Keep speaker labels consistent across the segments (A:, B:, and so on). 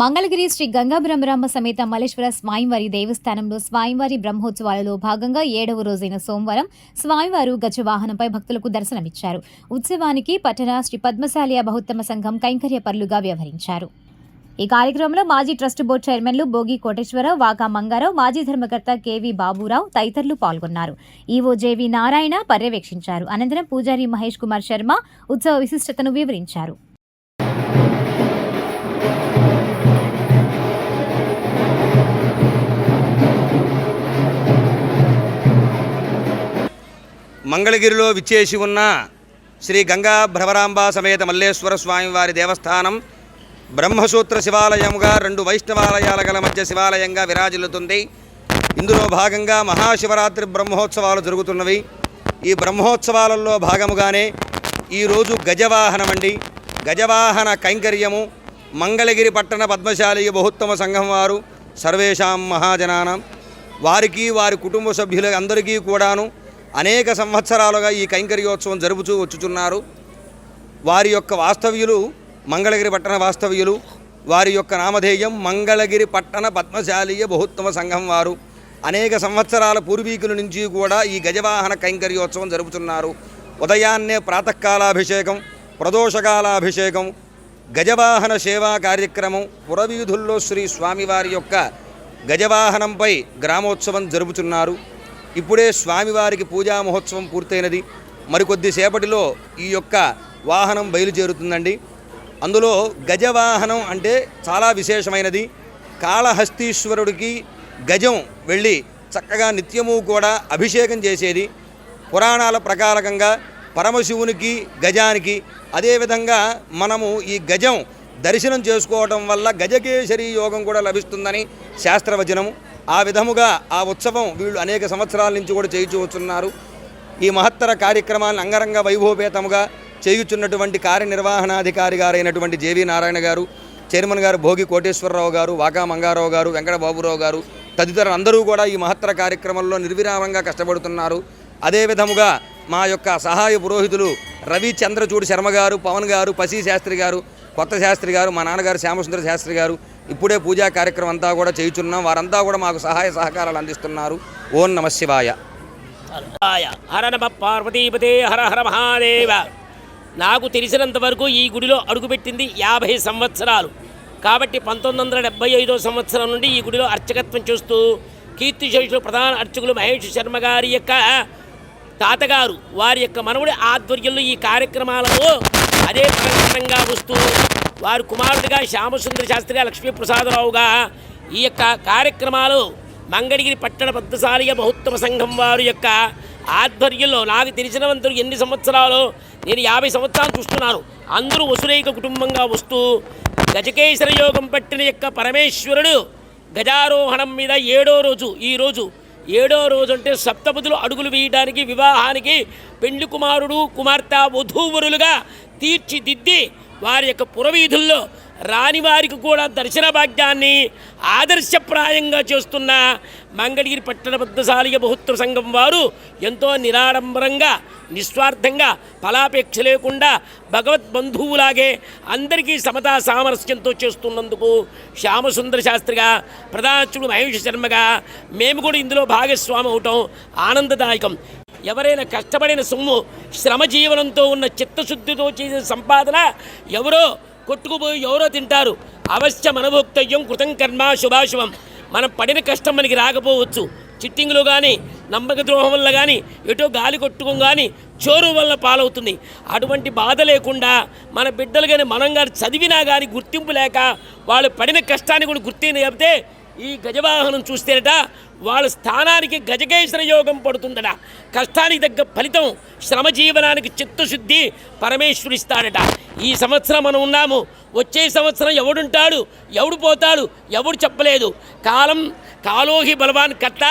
A: మంగళగిరి శ్రీ గంగా బ్రహ్మరామ సమేత మల్లేశ్వర స్వామివారి దేవస్థానంలో స్వామివారి బ్రహ్మోత్సవాలలో భాగంగా ఏడవ రోజైన సోమవారం స్వామివారు గజవాహనంపై భక్తులకు దర్శనమిచ్చారు. ఉత్సవానికి పట్టణ శ్రీ పద్మశాలియ బహుత్తమ సంఘం కైంకర్య పరులుగా వ్యవహరించారు. ఈ కార్యక్రమంలో మాజీ ట్రస్ట్ బోర్డు చైర్మన్లు భోగి కోటేశ్వరరావు వాకా మంగారావు మాజీ ధర్మకర్త కేవీ బాబురావు తదితరులు పాల్గొన్నారు. ఈవో జేవి నారాయణ పర్యవేక్షించారు. అనంతరం పూజారి మహేష్ కుమార్ శర్మ ఉత్సవ విశిష్టతను వివరించారు.
B: మంగళగిరిలో విచ్చేసి ఉన్న శ్రీ గంగా భ్రవరాంబ సమేత మల్లేశ్వర స్వామివారి దేవస్థానం బ్రహ్మసూత్ర శివాలయముగా రెండు వైష్ణవాలయాల గల మధ్య శివాలయంగా విరాజిల్లుతుంది. ఇందులో భాగంగా మహాశివరాత్రి బ్రహ్మోత్సవాలు జరుగుతున్నవి. ఈ బ్రహ్మోత్సవాలలో భాగముగానే ఈరోజు గజవాహనం అండి. గజవాహన కైంకర్యము మంగళగిరి పట్టణ పద్మశాలి బహుత్తమ సంఘం వారు సర్వేషాం మహాజనానం. వారికి వారి కుటుంబ సభ్యుల అందరికీ కూడాను అనేక సంవత్సరాలుగా ఈ కైంకర్యోత్సవం జరుపుతూ వచ్చుచున్నారు. వారి యొక్క వాస్తవ్యులు మంగళగిరి పట్టణ వాస్తవ్యులు వారి యొక్క నామధేయం మంగళగిరి పట్టణ పద్మశాలీయ బహుత్తమ సంఘం వారు. అనేక సంవత్సరాల పూర్వీకుల నుంచి కూడా ఈ గజవాహన కైంకర్యోత్సవం జరుపుతున్నారు. ఉదయాన్నే ప్రాతకాలాభిషేకం ప్రదోషకాలాభిషేకం గజవాహన సేవా కార్యక్రమం పురవీధుల్లో శ్రీ స్వామివారి యొక్క గజవాహనంపై గ్రామోత్సవం జరుపుతున్నారు. ఇప్పుడే స్వామివారికి పూజా మహోత్సవం పూర్తయినది. మరికొద్దిసేపటిలో ఈ యొక్క వాహనం బయలుదేరుతుందండి. అందులో గజవాహనం అంటే చాలా విశేషమైనది. కాళహస్తీశ్వరుడికి గజం వెళ్ళి చక్కగా నిత్యము కూడా అభిషేకం చేసేది. పురాణాల ప్రకారకంగా పరమశివునికి గజానికి అదేవిధంగా మనము ఈ గజం దర్శనం చేసుకోవటం వల్ల గజకేశరి యోగం కూడా లభిస్తుందని శాస్త్రవచనము. ఆ విధముగా ఆ ఉత్సవం వీళ్ళు అనేక సంవత్సరాల నుంచి కూడా చేయించు వచ్చున్నారు ఈ మహత్తర కార్యక్రమాలను అంగరంగ వైభవపేతముగా చేయుచున్నటువంటి కార్యనిర్వహణాధికారి గారైనటువంటి జేవి నారాయణ గారు చైర్మన్ గారు భోగి కోటేశ్వరరావు గారు వాకా మంగారావు గారు వెంకటబాబురావు గారు తదితరులు అందరూ కూడా ఈ మహత్తర కార్యక్రమంలో నిర్విరామంగా కష్టపడుతున్నారు. అదే విధముగా మా యొక్క సహాయ పురోహితులు రవి చంద్రచూడ్ శర్మ గారు పవన్ గారు పసి శాస్త్రి గారు కొత్త శాస్త్రి గారు మా నాన్నగారు శ్యామసుందర శాస్త్రి గారు ఇప్పుడే పూజా కార్యక్రమం అంతా కూడా చేయుచున్నాం. వారంతా కూడా మాకు సహాయ సహకారాలు అందిస్తున్నారు. ఓం నమ శివాయ.
C: హర నమ పార్వతీపతే హర హర మహాదేవ. నాకు తెలిసినంత వరకు ఈ గుడిలో అడుగుపెట్టింది యాభై సంవత్సరాలు. కాబట్టి పంతొమ్మిది వందల డెబ్బై ఐదో సంవత్సరం నుండి ఈ గుడిలో అర్చకత్వం చేస్తూ కీర్తిశేషులు ప్రధాన అర్చకులు మహేష్ శర్మ గారి యొక్క తాతగారు వారి యొక్క మనవుడి ఆధ్వర్యంలో ఈ కార్యక్రమాలలో అదే ప్రకటనగా వస్తూ వారి కుమారుడిగా శ్యామసుందర శాస్త్రిగా లక్ష్మీప్రసాదరావుగా ఈ యొక్క కార్యక్రమాలు మంగళగిరి పట్టణ పద్మశాలియ బహుత్తమ సంఘం వారి యొక్క ఆధ్వర్యంలో నాకు తెలిసినంతరు ఎన్ని సంవత్సరాలు నేను యాభై సంవత్సరాలు చూస్తున్నాను. అందరూ వసురైక కుటుంబంగా వస్తూ గజకేశ్వర యోగం పట్టిన యొక్క పరమేశ్వరుడు గజారోహణం మీద ఏడో రోజు ఈ రోజు ఏడో రోజు అంటే సప్తపదులు అడుగులు వేయడానికి వివాహానికి పెండ్లి కుమారుడు కుమార్తె వధూవరులుగా తీర్చిదిద్ది వారి యొక్క పురవీధుల్లో రాని వారికి కూడా దర్శన భాగ్యాన్ని ఆదర్శప్రాయంగా చేస్తున్న మంగళగిరి పట్టణ పద్మశాలియ బహుత్వ సంఘం వారు ఎంతో నిరాడంబరంగా నిస్వార్థంగా ఫలాపేక్ష లేకుండా భగవద్బంధువులాగే అందరికీ సమతా సామరస్యంతో చేస్తున్నందుకు శ్యామసుందర శాస్త్రిగా ప్రధానచుడు మహేష్ శర్మగా మేము కూడా ఇందులో భాగస్వామి అవటం ఆనందదాయకం. ఎవరైనా కష్టపడిన సొమ్ము శ్రమజీవనంతో ఉన్న చిత్తశుద్ధితో చేసిన సంపాదన ఎవరో కొట్టుకుపోయి ఎవరో తింటారు. అవశ్యం అనుభోక్తవ్యం కృతం కర్మ శుభాశుభం. మనం పడిన కష్టం మనకి రాకపోవచ్చు. చిట్టింగులు కానీ నమ్మక ద్రోహం వల్ల కానీ ఎటో గాలి కొట్టుకుని కానీ చోరు వల్ల పాలవుతుంది. అటువంటి బాధ లేకుండా మన బిడ్డలు కానీ మనం కానీ చదివినా కానీ గుర్తింపు లేక వాళ్ళు పడిన కష్టాన్ని కూడా గుర్తింపు చెప్తే ఈ గజవాహనం చూస్తేనట వాళ్ళ స్థానానికి గజకేశ్వర యోగం పడుతుందట. కష్టానికి తగ్గ ఫలితం శ్రమ జీవనానికి చిత్తశుద్ధి పరమేశ్వరిస్తాడట ఈ సంవత్సరం మనం ఉన్నాము. వచ్చే సంవత్సరం ఎవడుంటాడు ఎవడు పోతాడు ఎవడు చెప్పలేదు. కాలం కాలోహి బలవాన్ కర్త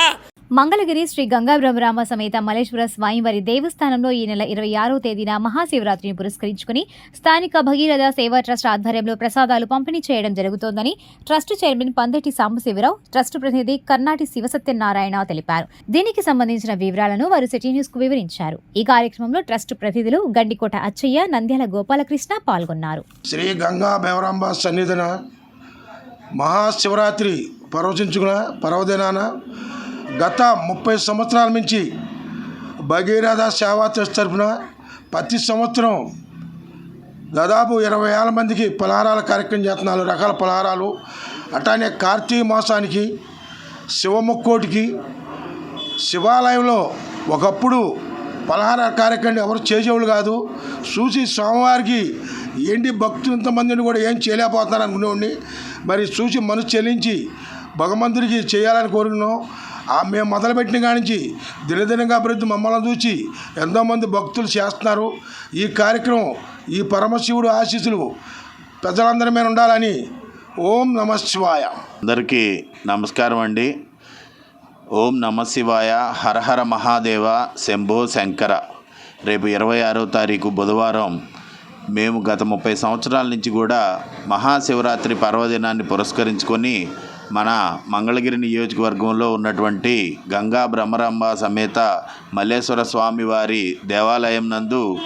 A: మంగళగిరి శ్రీ గంగాబ్రహ్మరామ సమేత మల్లేశ్వర స్వామివారి దేవస్థానంలో ఈ నెల ఇరవై ఆరో తేదీన మహాశివరాత్రిని పురస్కరించుకుని స్థానిక భగీరథ సేవా ట్రస్ట్ ఆధ్వర్యంలో ప్రసాదాలు పంపిణీ చేయడం జరుగుతోందని trust chairman Pandeti Sambasivarao trust ప్రతినిధి కర్ణాటి శివసత్యనారాయణ తెలిపారు. దీనికి సంబంధించిన వివరాలను వారు సిటీ న్యూస్కు వివరించారు. ఈ కార్యక్రమంలో ట్రస్ట్ ప్రతినిధులు గండికోట అచ్చయ్య నంద్యాల గోపాలకృష్ణ పాల్గొన్నారు.
D: శ్రీ గంగా సన్నిధిన మహాశివరాత్రి పర్వచించుకున్న పర్వదినాన గత ముప్పై సంవత్సరాల నుంచి భగీరథ సేవా ట్రస్ట్ తరఫున ప్రతి సంవత్సరం దాదాపు ఇరవై వేల మందికి పలహారాల కార్యక్రమం చేస్తున్నారు. రకాల పలహారాలు అట్లానే కార్తీక మాసానికి శివముక్కోటికి శివాలయంలో ఒకప్పుడు పలహార కార్యక్రమం ఎవరు చేసేవాళ్ళు కాదు. చూసి స్వామివారికి ఏంటి భక్తులు ఇంతమందిని కూడా ఏం చేయలేకపోతున్నారు అనుకునేవాడిని. మరి చూసి మనసు చెల్లించి భగవంతుడికి చేయాలని కోరుకున్నాం. ఆ మేము మొదలుపెట్టిన కానించి దినదినంగా అభివృద్ధి మమ్మల్ని చూసి ఎంతోమంది భక్తులు చేస్తున్నారు. ఈ కార్యక్రమం ఈ పరమశివుడు ఆశీస్సులు ప్రజలందరి మీద ఉండాలని ఓం నమ శివాయ.
E: అందరికీ నమస్కారం అండి. ఓం నమ శివాయ హరహర మహాదేవ శంభో శంకర. రేపు ఇరవై ఆరో తారీఖు బుధవారం మేము గత ముప్పై సంవత్సరాల నుంచి కూడా మహాశివరాత్రి పర్వదినాన్ని పురస్కరించుకొని మన మంగళగిరి నియోజకవర్గంలో ఉన్నటువంటి గంగా బ్రహ్మరాంబ సమేత మల్లేశ్వర స్వామి వారి దేవాలయం నందు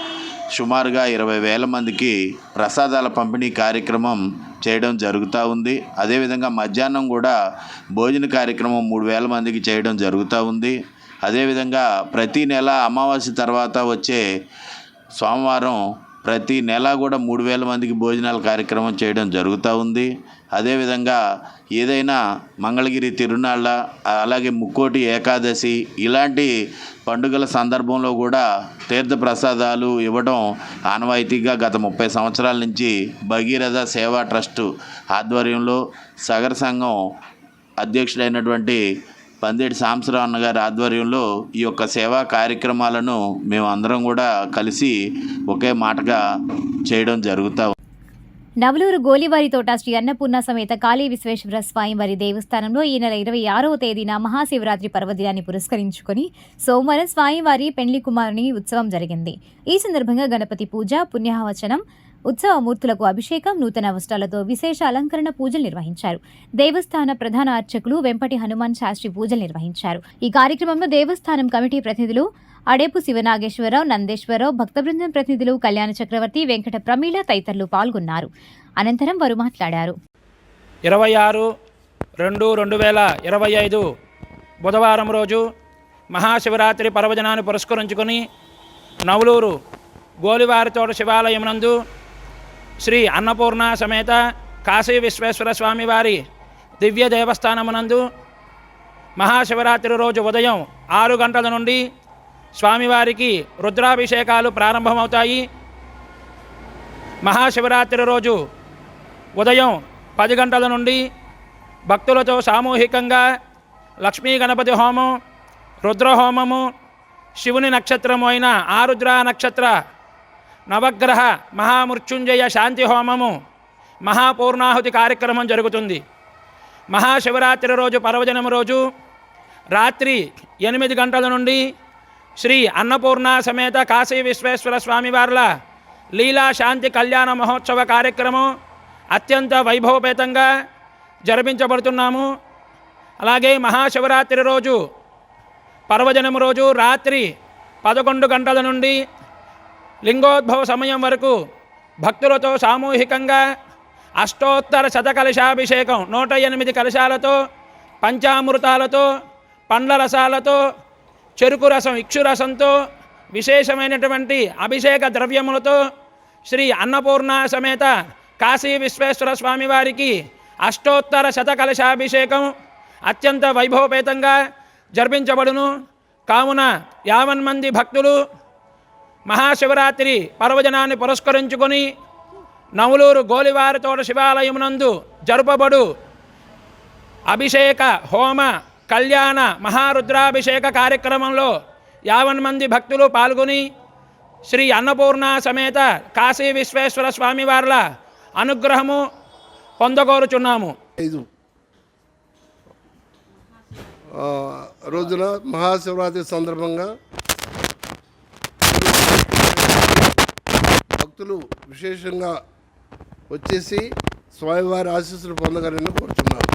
E: సుమారుగా ఇరవై వేల మందికి ప్రసాదాల పంపిణీ కార్యక్రమం చేయడం జరుగుతూ ఉంది. అదేవిధంగా మధ్యాహ్నం కూడా భోజన కార్యక్రమం మూడు వేల మందికి చేయడం జరుగుతూ ఉంది. అదేవిధంగా ప్రతి నెల అమావాస్య తర్వాత వచ్చే సోమవారం ప్రతి నెల కూడా మూడు వేల మందికి భోజనాల కార్యక్రమం చేయడం జరుగుతూ ఉంది. అదేవిధంగా ఏదైనా మంగళగిరి తిరునాళ్ళ అలాగే ముక్కోటి ఏకాదశి ఇలాంటి పండుగల సందర్భంలో కూడా తీర్థ ప్రసాదాలు ఇవ్వడం ఆనవాయితీగా గత ముప్పై సంవత్సరాల నుంచి భగీరథ సేవా ట్రస్టు ఆధ్వర్యంలో సగర సంఘం అధ్యక్షుడైనటువంటి పందేటి సాంబశివరావు అన్న గారి ఆధ్వర్యంలో ఈ యొక్క సేవా కార్యక్రమాలను మేము అందరం కూడా కలిసి ఒకే మాటగా చేయడం జరుగుతూ
A: నవలూరు గోలివారి తోట శ్రీ అన్నపూర్ణ సమేత కాళీ విశ్వేశ్వర స్వామివారి దేవస్థానంలో ఈ నెల ఇరవై ఆరవ తేదీన మహాశివరాత్రి పర్వదినాన్ని పురస్కరించుకొని సోమవారం స్వామివారి పెండ్లి కుమారుని ఉత్సవం జరిగింది. ఈ సందర్భంగా గణపతి పూజ పుణ్యవచనం ఉత్సవ మూర్తులకు అభిషేకం నూతన వస్త్రాలతో విశేష అలంకరణ పూజలు నిర్వహించారు. దేవస్థాన ప్రధాన అర్చకులు వెంపటి హనుమాన్ శాస్త్రి పూజలు నిర్వహించారు. ఈ కార్యక్రమంలో దేవస్థానం కమిటీ ప్రతినిధులు అడేపు శివనాగేశ్వరరావు నందేశ్వరరావు భక్త బృందం ప్రతినిధులు కళ్యాణ చక్రవర్తి వెంకట ప్రమీల తదితరులు పాల్గొన్నారు. అనంతరం వారు మాట్లాడారు.
F: ఇరవై ఆరు రెండు రెండు వేల ఇరవై ఐదు బుధవారం రోజు మహాశివరాత్రి పర్వదినాన్ని పురస్కరించుకొని నవలూరు గోలివారితోట శివాలయం నందు శ్రీ అన్నపూర్ణ సమేత కాశీ విశ్వేశ్వర స్వామి వారి దివ్య దేవస్థానమునందు మహాశివరాత్రి రోజు ఉదయం ఆరు గంటల నుండి స్వామివారికి రుద్రాభిషేకాలు ప్రారంభమవుతాయి. మహాశివరాత్రి రోజు ఉదయం పది గంటల నుండి భక్తులతో సామూహికంగా లక్ష్మీ గణపతి హోమం రుద్రహోమము శివుని నక్షత్రము అయిన ఆరుద్ర నక్షత్ర నవగ్రహ మహామృత్యుంజయ శాంతి హోమము మహాపూర్ణాహుతి కార్యక్రమం జరుగుతుంది. మహాశివరాత్రి రోజు పర్వదినం రోజు రాత్రి ఎనిమిది గంటల నుండి శ్రీ అన్నపూర్ణ సమేత కాశీ విశ్వేశ్వర స్వామివార్ల లీలా శాంతి కళ్యాణ మహోత్సవ కార్యక్రమం అత్యంత వైభవపేతంగా జరిపించబడుతున్నాము. అలాగే మహాశివరాత్రి రోజు పర్వదినం రోజు రాత్రి పదకొండు గంటల నుండి లింగోద్భవ సమయం వరకు భక్తులతో సామూహికంగా అష్టోత్తర శతకలశాభిషేకం నూట ఎనిమిది కలశాలతో పంచామృతాలతో పండ్ల రసాలతో చెరుకు రసం ఇక్షురసంతో విశేషమైనటువంటి అభిషేక ద్రవ్యములతో శ్రీ అన్నపూర్ణ సమేత కాశీ విశ్వేశ్వర స్వామివారికి అష్టోత్తర శతకలశాభిషేకం అత్యంత వైభవపేతంగా జరిపించబడును. కావున యావన్ మంది భక్తులు మహాశివరాత్రి పర్వజనాన్ని పురస్కరించుకొని నవలూరు గోలివారితోట శివాలయమునందు జరుపబడు అభిషేక హోమ కళ్యాణ మహారుద్రాభిషేక కార్యక్రమంలో యావన్ మంది భక్తులు పాల్గొని శ్రీ అన్నపూర్ణ సమేత కాశీ విశ్వేశ్వర స్వామివార్ల అనుగ్రహము పొందగోరుచున్నాము.
G: రోజున మహాశివరాత్రి సందర్భంగా భక్తులు విశేషంగా వచ్చేసి స్వామివారి ఆశీస్సులు పొందగలని కోరుతున్నాను